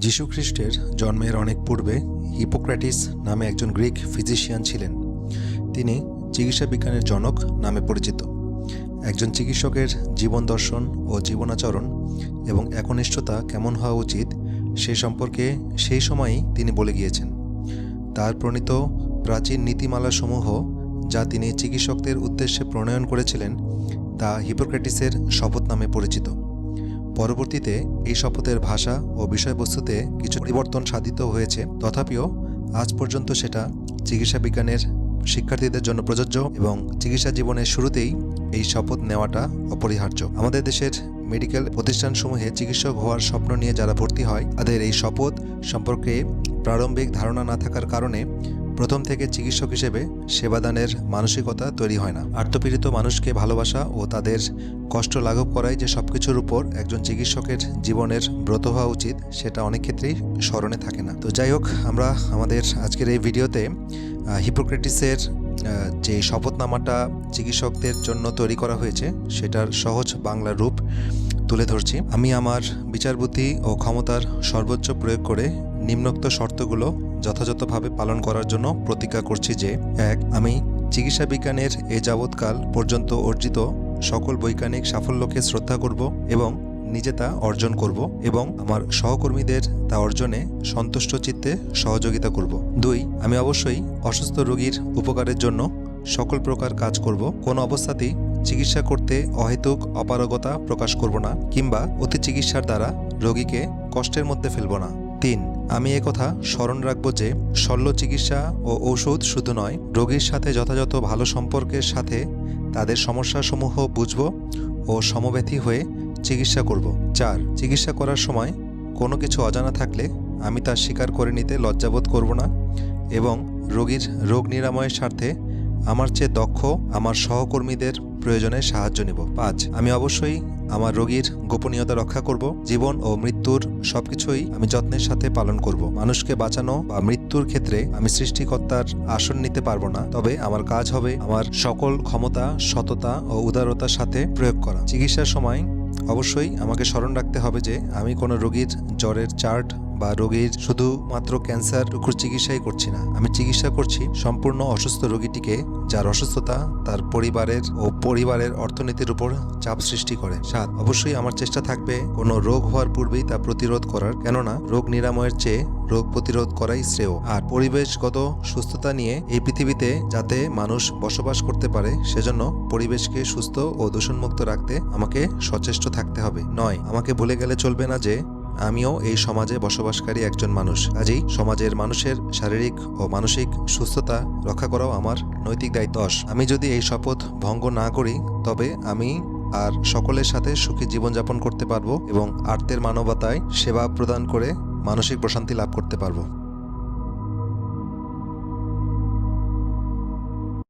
যীশুখ্রিস্টের জন্মের অনেক পূর্বে হিপোক্র্যাটিস নামে একজন গ্রিক ফিজিশিয়ান ছিলেন। তিনি চিকিৎসা বিজ্ঞানের জনক নামে পরিচিত। একজন চিকিৎসকের জীবন দর্শন ও জীবনাচরণ এবং একনিষ্ঠতা কেমন হওয়া উচিত সে সম্পর্কে সেই সময়ই তিনি বলে গিয়েছেন। তার প্রণীত প্রাচীন নীতিমালাসমূহ যা তিনি চিকিৎসকদের উদ্দেশ্যে প্রণয়ন করেছিলেন তা হিপোক্রেটিসের শপথ নামে পরিচিত। পরবর্তীতে এই শপথের ভাষা ও বিষয়বস্তুতে কিছু পরিবর্তন সাধিত হয়েছে। তথাপিও আজ পর্যন্ত সেটা চিকিৎসা বিজ্ঞানের শিক্ষার্থীদের জন্য প্রযোজ্য এবং চিকিৎসা জীবনের শুরুতেই এই শপথ নেওয়াটা অপরিহার্য। আমাদের দেশের মেডিকেল প্রতিষ্ঠানসমূহে চিকিৎসক হওয়ার স্বপ্ন নিয়ে যারা ভর্তি হয়, তাদের এই শপথ সম্পর্কে প্রারম্ভিক ধারণা না থাকার কারণে প্রথম থেকে চিকিৎসক হিসেবে সেবাদানের মানসিকতা তৈরি হয় না। আত্মপীড়িত মানুষকে ভালোবাসা ও তাদের কষ্ট লাঘব করাই যে সব কিছুর উপর একজন চিকিৎসকের জীবনের ব্রত হওয়া উচিত, সেটা অনেক ক্ষেত্রেই স্মরণে থাকে না। তো যাই হোক, আমরা আমাদের আজকের এই ভিডিওতে হিপোক্রেটিসের যে শপথনামাটা চিকিৎসকদের জন্য তৈরি করা হয়েছে, সেটার সহজ বাংলা রূপ তুলে ধরছি। আমি আমার বিচার বুদ্ধি ও ক্ষমতার সর্বোচ্চ প্রয়োগ করে নিম্নোক্ত শর্তগুলো যথাযথভাবে পালন করার জন্য প্রতিজ্ঞা করছি যে, এক, আমি চিকিৎসা বিজ্ঞানের এ যাবৎকাল পর্যন্ত অর্জিত সকল বৈজ্ঞানিক সাফল্যকে শ্রদ্ধা করব এবং নিজে তা অর্জন করব এবং আমার সহকর্মীদের তা অর্জনে সন্তুষ্ট চিত্তে সহযোগিতা করব। দুই, আমি অবশ্যই অসুস্থ রোগীর উপকারের জন্য সকল প্রকার কাজ করব। কোনো অবস্থাতেই চিকিৎসা করতে অহেতুক অপারগতা প্রকাশ করব না কিংবা অতি চিকিৎসার দ্বারা রোগীকে কষ্টের মধ্যে ফেলব না। তিন, আমি কথা স্মরণ রাখব যে শল্য চিকিৎসা ও ঔষধ শুধু নয়, রোগীর সাথে যথাযথ ভালো সম্পর্কের সাথে তাদের সমস্যাসমূহ বুঝব ও সমব্যথী হয়ে চিকিৎসা করব। চার, চিকিৎসা করার সময় কোনো কিছু অজানা থাকলে আমি তা স্বীকার করে নিতে লজ্জাবোধ করব না এবং রোগীর রোগ নিরাময়ের স্বার্থে আমার চেয়ে দক্ষ আমার সহকর্মীদের প্রয়োজনে সাহায্য নিব। পাঁচ, আমি অবশ্যই আমার রোগীর গোপনীয়তা রক্ষা করব, জীবন ও মৃত্যুর সবকিছুই আমি যত্নের সাথে পালন করব। মানুষকে বাঁচানো বা মৃত্যুর ক্ষেত্রে আমি সৃষ্টিকর্তার আসন নিতে পারব না, তবে আমার কাজ হবে আমার সকল ক্ষমতা, সততা ও উদারতার সাথে প্রয়োগ করা। চিকিৎসার সময় অবশ্যই আমাকে স্মরণ রাখতে হবে যে আমি কোনো রোগীর জ্বরের চার্ট বা রোগীর শুধুমাত্র ক্যান্সার টুকুর চিকিৎসাই করছি না। আমি চিকিৎসা করছি সম্পূর্ণ অসুস্থ রোগীটিকে, যার অসুস্থতা তার পরিবারের ও পরিবারের অর্থনীতির উপর চাপ সৃষ্টি করে। সাত, অবশ্যই আমার চেষ্টা থাকবে কোনো রোগ হওয়ার পূর্বেই তা প্রতিরোধ করার, কেননা রোগ নিরাময়ের চেয়ে রোগ প্রতিরোধ করাই শ্রেয়। আর পরিবেশগত সুস্থতা নিয়ে এই পৃথিবীতে যাতে মানুষ বসবাস করতে পারে, সেজন্য পরিবেশকে সুস্থ ও দূষণমুক্ত রাখতে আমাকে সচেষ্ট থাকতে হবে। নয়, আমাকে ভুলে গেলে চলবে না যে আমিও এই সমাজে বসবাসকারী একজন মানুষ। কাজেই সমাজের মানুষের শারীরিক ও মানসিক সুস্থতা রক্ষা করাও আমার নৈতিক দায়িত্ব। আমি যদি এই শপথ ভঙ্গ না করি, তবে আমি আর সকলের সাথে সুখী জীবনযাপন করতে পারব এবং আর্তের মানবতায় সেবা প্রদান করে মানসিক প্রশান্তি লাভ করতে পারব।